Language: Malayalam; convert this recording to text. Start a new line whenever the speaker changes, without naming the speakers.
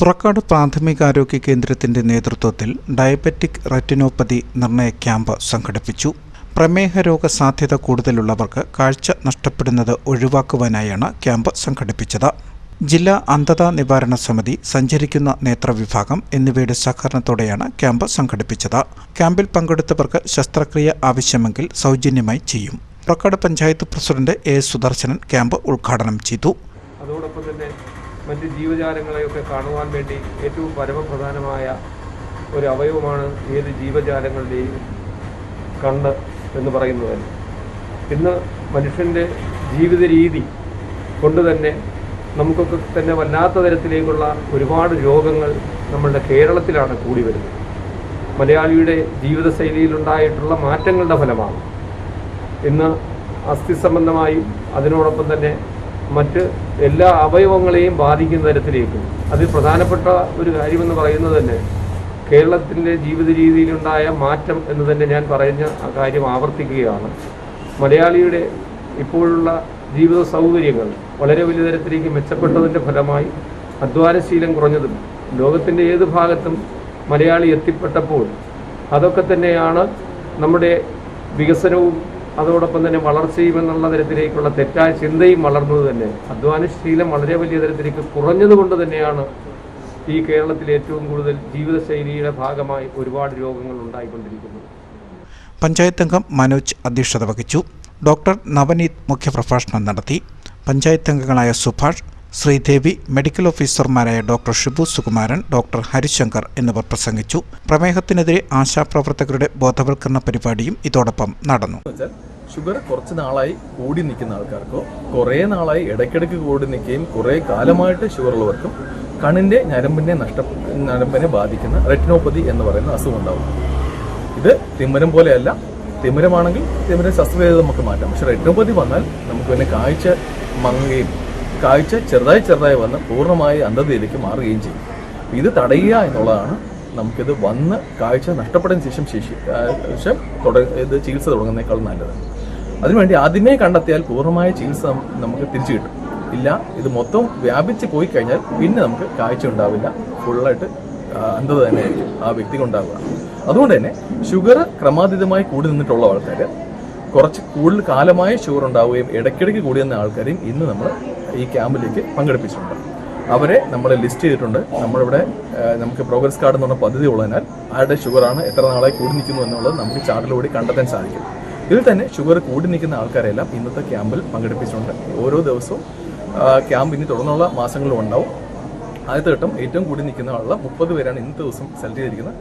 പുറക്കാട് പ്രാഥമികാരോഗ്യ കേന്ദ്രത്തിന്റെ നേതൃത്വത്തിൽ ഡയബറ്റിക് റെറ്റിനോപ്പതി നിർണയ ക്യാമ്പ് സംഘടിപ്പിച്ചു. പ്രമേഹ രോഗ സാധ്യത കൂടുതലുള്ളവർക്ക് കാഴ്ച നഷ്ടപ്പെടുന്നത് ഒഴിവാക്കുവാനായാണ് ക്യാമ്പ് സംഘടിപ്പിച്ചത്. ജില്ലാ അന്ധതാ നിവാരണ സമിതി സഞ്ചരിക്കുന്ന നേത്രവിഭാഗം എന്നിവയുടെ സഹകരണത്തോടെയാണ് ക്യാമ്പ് സംഘടിപ്പിച്ചത്. ക്യാമ്പിൽ പങ്കെടുത്തവർക്ക് ശസ്ത്രക്രിയ ആവശ്യമെങ്കിൽ സൗജന്യമായി ചെയ്യും. Purakkad panchayat president A Sudarshanan camp ഉദ്ഘാടനം ചെയ്തു.
അതോടൊപ്പം തന്നെ മറ്റ് ജീവജാലങ്ങളെയൊക്കെ കാണുവാൻ വേണ്ടി ഏറ്റവും പരമപ്രധാനമായ ഒരു അവയവമാണ് ഏത് ജീവജാലങ്ങളുടെയും കണ്ണ് എന്ന് പറയുന്നത്. തന്നെ ഇന്ന് മനുഷ്യന്റെ ജീവിത രീതി കൊണ്ട് തന്നെ നമുക്കൊക്കെ തന്നെ വല്ലാത്ത തരത്തിലേക്കുള്ള ഒരുപാട് രോഗങ്ങൾ നമ്മളുടെ കേരളത്തിലാണ് കൂടി വരുന്നത്. മലയാളിയുടെ ജീവിതശൈലിയിലുണ്ടായിട്ടുള്ള മാറ്റങ്ങളുടെ ഫലമാണ്. ഇന്ന് അസ്ഥി സംബന്ധമായും അതിനോടൊപ്പം തന്നെ മറ്റ് എല്ലാ അവയവങ്ങളെയും ബാധിക്കുന്ന തരത്തിലേക്ക്. അതിൽ പ്രധാനപ്പെട്ട ഒരു കാര്യമെന്ന് പറയുന്നത് തന്നെ കേരളത്തിന്റെ ജീവിത രീതിയിലുണ്ടായ മാറ്റം എന്ന് തന്നെ ഞാൻ പറഞ്ഞ ആ കാര്യം ആവർത്തിക്കുകയാണ്. മലയാളിയുടെ ഇപ്പോഴുള്ള ജീവിത സൗകര്യങ്ങൾ വളരെ വലിയ തരത്തിലേക്ക് മെച്ചപ്പെട്ടതിന്റെ ഫലമായി അധ്വാനശീലം കുറഞ്ഞതും ലോകത്തിന്റെ ഏത് ഭാഗത്തും മലയാളി എത്തിപ്പെട്ടപ്പോൾ അതൊക്കെ തന്നെയാണ് നമ്മുടെ വികസനവും അതോടൊപ്പം തന്നെ വളർച്ചയും എന്നുള്ള തരത്തിലേക്കുള്ള തെറ്റായ ചിന്തയും വളർന്നത് തന്നെ. അധ്വാനശീലം വളരെ വലിയ തരത്തിലേക്ക് കുറഞ്ഞതുകൊണ്ട് തന്നെയാണ് ഈ കേരളത്തിൽ ഏറ്റവും കൂടുതൽ ജീവിതശൈലിയുടെ ഭാഗമായി ഒരുപാട് രോഗങ്ങൾ ഉണ്ടായിക്കൊണ്ടിരിക്കുന്നത്.
പഞ്ചായത്ത് അംഗം മനോജ് അധ്യക്ഷത വഹിച്ചു. ഡോക്ടർ നവനീത് മുഖ്യപ്രഭാഷണം നടത്തി. പഞ്ചായത്ത് അംഗങ്ങളായ സുഭാഷ് ശ്രീദേവി മെഡിക്കൽ ഓഫീസർമാരായ ഡോക്ടർ ഷിബു സുകുമാരൻ ഡോക്ടർ ഹരിശങ്കർ എന്നിവർ പ്രസംഗിച്ചു. പ്രമേഹത്തിനെതിരെ ആശാപ്രവർത്തകരുടെ ബോധവൽക്കരണ പരിപാടിയും ഇതോടൊപ്പം നടന്നു.
ഷുഗർ കുറച്ച് നാളായി കൂടി നിൽക്കുന്ന ആൾക്കാർക്കോ കുറേ നാളായി ഇടയ്ക്കിടയ്ക്ക് കൂടി നിൽക്കുകയും കുറേ കാലമായിട്ട് ഷുഗർ ഉള്ളവർക്കും കണ്ണിന്റെ ഞരമ്പിനെ നഷ്ട ഞരമ്പിനെ ബാധിക്കുന്ന റെറ്റിനോപ്പതി എന്ന് പറയുന്ന അസുഖം ഉണ്ടാവും. ഇത് തിമിരം പോലെയല്ല. തിമിരമാണെങ്കിൽ തിമിരം ശസ്ത്രക്രിയ നമുക്ക് മാറ്റാം. പക്ഷെ റെറ്റിനോപ്പതി വന്നാൽ നമുക്ക് പിന്നെ കാഴ്ച മങ്ങുകയും കാഴ്ച ചെറുതായി ചെറുതായി വന്ന് പൂർണമായി അന്ധതയിലേക്ക് മാറുകയും ചെയ്യും. ഇത് തടയുക എന്നുള്ളതാണ് നമുക്കിത് വന്ന് കാഴ്ച നഷ്ടപ്പെടുന്ന ശേഷം ശേഷി ശേഷം തുട- ഇത് ചികിത്സ തുടങ്ങുന്നേക്കാൾ നല്ലത്. അതിനുവേണ്ടി ആദ്യമേ കണ്ടെത്തിയാൽ പൂർണമായ ചികിത്സ നമുക്ക് തിരിച്ചു കിട്ടും. ഇല്ല ഇത് മൊത്തം വ്യാപിച്ച് പോയി കഴിഞ്ഞാൽ പിന്നെ നമുക്ക് കാഴ്ച ഉണ്ടാവില്ല. ഫുള്ളായിട്ട് അന്ധത തന്നെ ആ വ്യക്തിക്ക് ഉണ്ടാവുക അതുകൊണ്ട് തന്നെ ഷുഗർ ക്രമാതീതമായി കൂടി നിന്നിട്ടുള്ള ആൾക്കാർ കുറച്ച് കൂടുതൽ കാലമായി ഷുഗർ ഉണ്ടാവുകയും ഇടയ്ക്കിടയ്ക്ക് കൂടി നിന്ന ആൾക്കാരെയും ഇന്ന് നമ്മൾ ഈ ക്യാമ്പിലേക്ക് പങ്കെടുപ്പിച്ചിട്ടുണ്ട്. അവരെ നമ്മൾ ലിസ്റ്റ് ചെയ്തിട്ടുണ്ട്. നമ്മളിവിടെ നമുക്ക് പ്രോഗ്രസ് കാർഡ് എന്ന് പറഞ്ഞ പദ്ധതി ഉള്ളതിനാൽ ആരുടെ ഷുഗറാണ് എത്ര നാളായി കൂടി നിൽക്കുന്നു എന്നുള്ളത് നമുക്ക് ചാർട്ടിലൂടെ കണ്ടെത്താൻ സാധിക്കും. ഇതിൽ തന്നെ ഷുഗർ കൂടി നിൽക്കുന്ന ആൾക്കാരെല്ലാം ഇന്നത്തെ ക്യാമ്പിൽ പങ്കെടുപ്പിച്ചിട്ടുണ്ട്. ഓരോ ദിവസവും ക്യാമ്പ് ഇനി തുടർന്നുള്ള മാസങ്ങളിലും ഉണ്ടാവും. ആദ്യത്തെ ഘട്ടം ഏറ്റവും കൂടി നിൽക്കുന്ന ആളുള്ള മുപ്പത് പേരാണ് ഇന്നത്തെ ദിവസം സെലക്ട് ചെയ്തിരിക്കുന്നത്.